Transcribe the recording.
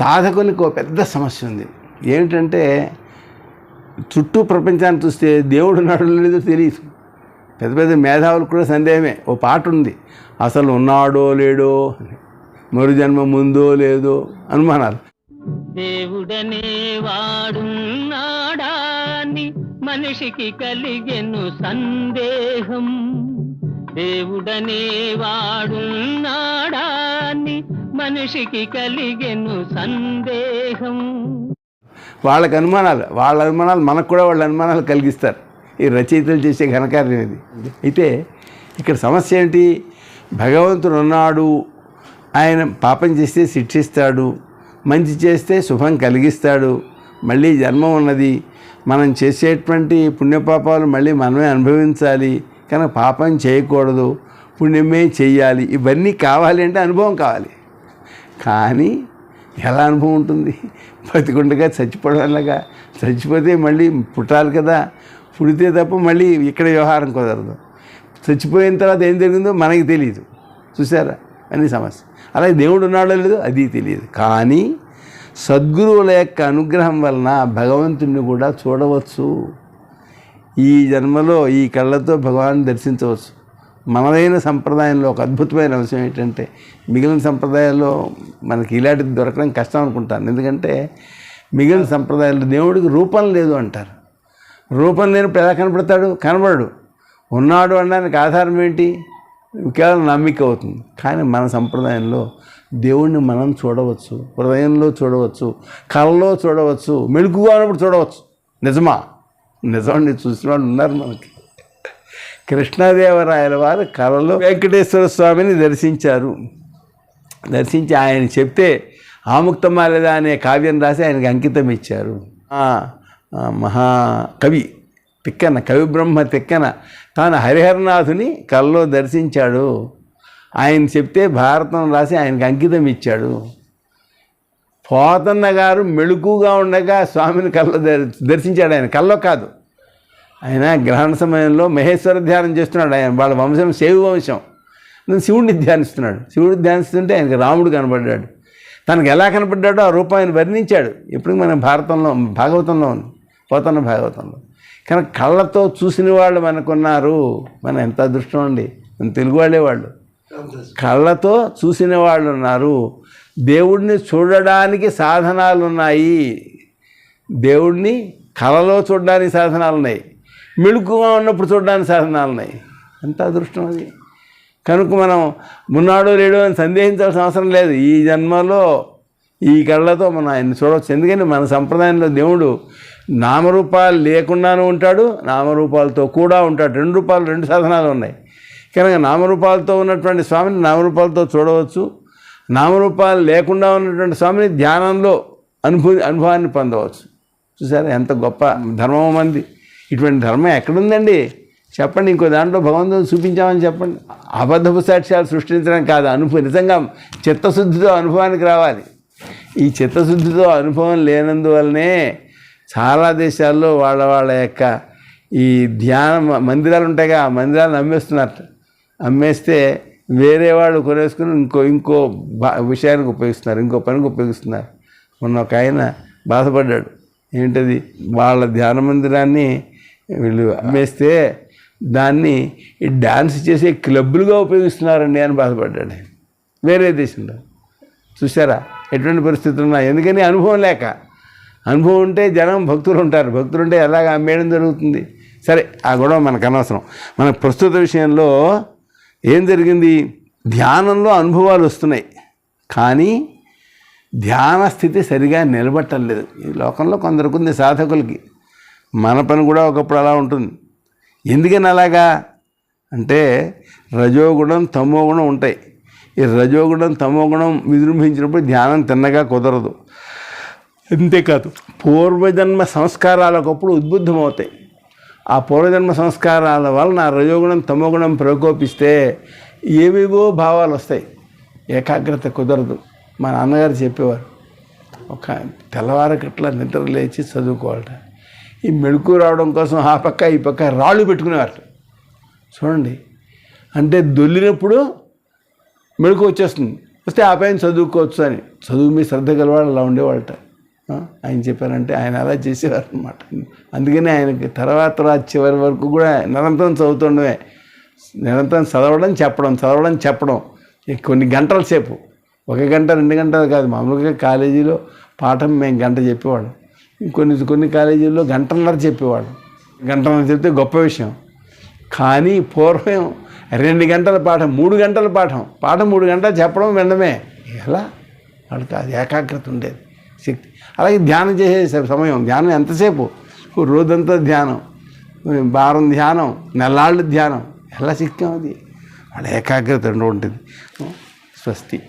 సాధకునికి ఒక పెద్ద సమస్య ఉంది. ఏమిటంటే చుట్టూ ప్రపంచాన్ని చూస్తే దేవుడు ఉన్నాడో లేదో తెలియదు. పెద్ద పెద్ద మేధావులు కూడా సందేహమే. ఓ పాట ఉంది. అసలు ఉన్నాడో లేడో మరు జన్మ ముందో లేదో అనుమానాలు. దేవుడనే వాడున్నాడాని మనిషికి కలిగెను సందేహం. దేవుడనే వాడున్నాడా మనిషికి కలిగెను సందేహం. వాళ్ళకి అనుమానాలు వాళ్ళ అనుమానాలు మనకు కూడా వాళ్ళ అనుమానాలు కలిగిస్తారు. ఈ రచయితలు చేసే ఘనకార్యం ఇది. అయితే ఇక్కడ సమస్య ఏంటి? భగవంతుడు ఉన్నాడు ఆయన పాపం చేస్తే శిక్షిస్తాడు మంచి చేస్తే శుభం కలిగిస్తాడు మళ్ళీ జన్మ ఉన్నది. మనం చేసేటువంటి పుణ్యపాపాలు మళ్ళీ మనమే అనుభవించాలి. కనుక పాపం చేయకూడదు పుణ్యమే చేయాలి. ఇవన్నీ కావాలి అంటే అనుభవం కావాలి. కానీ ఎలా అనుభవం ఉంటుంది? బతికుండగా చచ్చిపోవడంలాగా. చచ్చిపోతే మళ్ళీ పుట్టాలి కదా. పుడితే తప్ప మళ్ళీ ఇక్కడ వ్యవహారం కుదరదు. చచ్చిపోయిన తర్వాత ఏం జరిగిందో మనకి తెలియదు చూసారా అని సమస్య. అలాగే దేవుడు ఉన్నాడో లేదో అది తెలియదు కానీ సద్గురువుల యొక్క అనుగ్రహం వలన భగవంతుణ్ణి కూడా చూడవచ్చు. ఈ జన్మలో ఈ కళ్ళతో భగవాన్ దర్శించవచ్చు. మనదైన సంప్రదాయంలో ఒక అద్భుతమైన అంశం ఏంటంటే మిగిలిన సంప్రదాయాల్లో మనకి ఇలాంటిది దొరకడం కష్టం అనుకుంటాను. ఎందుకంటే మిగిలిన సంప్రదాయాల్లో దేవుడికి రూపం లేదు అంటారు. రూపం లేనప్పుడు ఎలా కనపడతాడు? కనబడు ఉన్నాడు అనడానికి ఆధారం ఏంటి? కేవలం నమ్మిక అవుతుంది. కానీ మన సంప్రదాయంలో దేవుణ్ణి మనం చూడవచ్చు హృదయంలో చూడవచ్చు కళ్ళలో చూడవచ్చు మెలుకుగా ఉన్నప్పుడు చూడవచ్చు. నిజమా? నిజం చూసిన వాళ్ళు ఉన్నారు మనకి. కృష్ణదేవరాయల వారు కళలో వెంకటేశ్వర స్వామిని దర్శించారు. దర్శించి ఆయన చెప్తే ఆముక్తమాలద అనే కావ్యం రాసి ఆయనకి అంకితం ఇచ్చారు. మహాకవి తిక్కన కవి బ్రహ్మ తిక్కన తాను హరిహరనాథుని కల్లో దర్శించాడు. ఆయన చెప్తే భారతం రాసి ఆయనకి అంకితం ఇచ్చాడు. పోతన్న గారు మెళుకుగా ఉండగా స్వామిని కళ్ళ దర్శించాడు ఆయన. కల్లో కాదు. ఆయన గ్రహణ సమయంలో మహేశ్వర ధ్యానం చేస్తున్నాడు ఆయన. వాళ్ళ వంశం శైవ వంశం. శివుడిని ధ్యానిస్తున్నాడు. శివుడిని ధ్యానిస్తుంటే ఆయనకి రాముడు కనపడ్డాడు తనకు ఎలా కనపడ్డాడో ఆ రూపాయని వర్ణించాడు. ఇప్పుడు మనం భారతంలో భాగవతంలో ఉంది. పోతన్న భాగవతంలో. కానీ కళ్ళతో చూసిన వాళ్ళు మనకున్నారు. మన ఎంత అదృష్టం అండి. మన తెలుగు వాళ్ళే వాళ్ళు. కళ్ళతో చూసిన వాళ్ళు ఉన్నారు. దేవుడిని చూడడానికి సాధనాలు ఉన్నాయి దేవుడిని కళలో చూడడానికి సాధనాలు ఉన్నాయి మెళుకుగా ఉన్నప్పుడు చూడడానికి సాధనాలు ఉన్నాయి ఎంత అదృష్టం అది. కనుక మనం ఉన్నాడో లేడో అని సందేహించాల్సిన అవసరం లేదు. ఈ జన్మలో ఈ కళ్ళతో మనం ఆయన్ని చూడవచ్చు. ఎందుకని మన సంప్రదాయంలో దేవుడు నామరూపాలు లేకుండానూ ఉంటాడు నామరూపాలతో కూడా ఉంటాడు. రెండు రూపాలు రెండు సాధనాలు ఉన్నాయి. కనుక నామరూపాలతో ఉన్నటువంటి స్వామిని నామరూపాలతో చూడవచ్చు. నామరూపాలు లేకుండా ఉన్నటువంటి స్వామిని ధ్యానంలో అనుభూ అనుభవాన్ని పొందవచ్చు. చూసారా ఎంత గొప్ప ధర్మం మంది. ఇటువంటి ధర్మం ఎక్కడుందండి? చెప్పండి ఇంకో దాంట్లో భగవంతుని చూపించామని చెప్పండి. అబద్ధపు సాక్ష్యాలు సృష్టించడం కాదు అనుభవం నిజంగా చిత్తశుద్ధితో అనుభవానికి రావాలి. ఈ చిత్తశుద్ధితో అనుభవం లేనందువల్లనే చాలా దేశాల్లో వాళ్ళ వాళ్ళ యొక్క ఈ ధ్యాన మందిరాలు ఉంటాయిగా ఆ మందిరాలను అమ్మేస్తున్నారు. అమ్మేస్తే వేరే వాళ్ళు కొనేసుకుని ఇంకో ఇంకో బా విషయానికి ఉపయోగిస్తున్నారు ఇంకో పనికి ఉపయోగిస్తున్నారు. మొన్న ఒక ఆయన బాధపడ్డాడు. ఏంటది? వాళ్ళ ధ్యాన మందిరాన్ని వీళ్ళు అమ్మేస్తే దాన్ని డ్యాన్స్ చేసే క్లబ్బులుగా ఉపయోగిస్తున్నారండి అని బాధపడ్డాడు. వేరే దేశంలో. చూసారా ఎటువంటి పరిస్థితులు ఉన్నాయి? ఎందుకని అనుభవం లేక? అనుభవం ఉంటే జనం భక్తులు ఉంటారు. భక్తులు ఉంటే ఎలాగ అమ్మేయడం జరుగుతుంది? సరే ఆ గొడవ మనకు అనవసరం. మన ప్రస్తుత విషయంలో ఏం జరిగింది? ధ్యానంలో అనుభవాలు వస్తున్నాయి. కానీ ధ్యాన స్థితి సరిగా నిలబట్టం లేదు ఈ లోకంలో కొందరికి ఉంది సాధకులకి. మన పని కూడా ఒకప్పుడు అలా ఉంటుంది. ఎందుకని అలాగా? అంటే రజోగుణం తమోగుణం ఉంటాయి. ఈ రజోగుణం తమోగుణం విజృంభించినప్పుడు ధ్యానం తిన్నగా కుదరదు. అంతేకాదు పూర్వజన్మ సంస్కారాలు ఒకప్పుడు ఉద్బుద్ధమవుతాయి. ఆ పూర్వజన్మ సంస్కారాల వలన రజోగుణం తమోగుణం ప్రకోపిస్తే ఏవేవో భావాలు వస్తాయి. ఏకాగ్రత కుదరదు. మా నాన్నగారు చెప్పేవారు ఒక తెల్లవారకట్లా నిద్ర లేచి చదువుకోవాలట. ఈ మెళుకు రావడం కోసం ఆ పక్క ఈ పక్క రాళ్ళు పెట్టుకునేవారు. చూడండి. అంటే దొల్లినప్పుడు మెళుకు వచ్చేస్తుంది. వస్తే ఆ పైన చదువుకోవచ్చు అని. చదువు మీ శ్రద్ధ గలవాడు అలా ఉండేవాళ్ళట. ఆయన చెప్పారంటే ఆయన అలా చేసేవారు అనమాట అందుకని ఆయనకి తర్వాత చివరి వరకు కూడా నిరంతరం చదువుతుండమే. నిరంతరం చదవడం చెప్పడం చదవడం చెప్పడం. ఈ కొన్ని గంటల సేపు. ఒక గంట రెండు గంటలు కాదు. మామూలుగా కాలేజీలో పాఠం మేము గంట చెప్పేవాళ్ళం. కొన్ని కొన్ని కాలేజీల్లో గంటన్నర చెప్పేవాడు. గంటన్నర చెప్తే గొప్ప విషయం. కానీ పూర్వం రెండు గంటల పాఠం మూడు గంటల పాఠం. పాఠం మూడు గంటలు చెప్పడం వినడమే. ఎలా? వాడికి అది ఏకాగ్రత ఉండేది. శక్తి. అలాగే ధ్యానం చేసే సమయం ధ్యానం ఎంతసేపు? రోజంతా ధ్యానం. వారం ధ్యానం నెలాళ్ళు ధ్యానం. ఎలా శక్తి అది? వాళ్ళ ఏకాగ్రత ఉంటుంది స్వస్తి.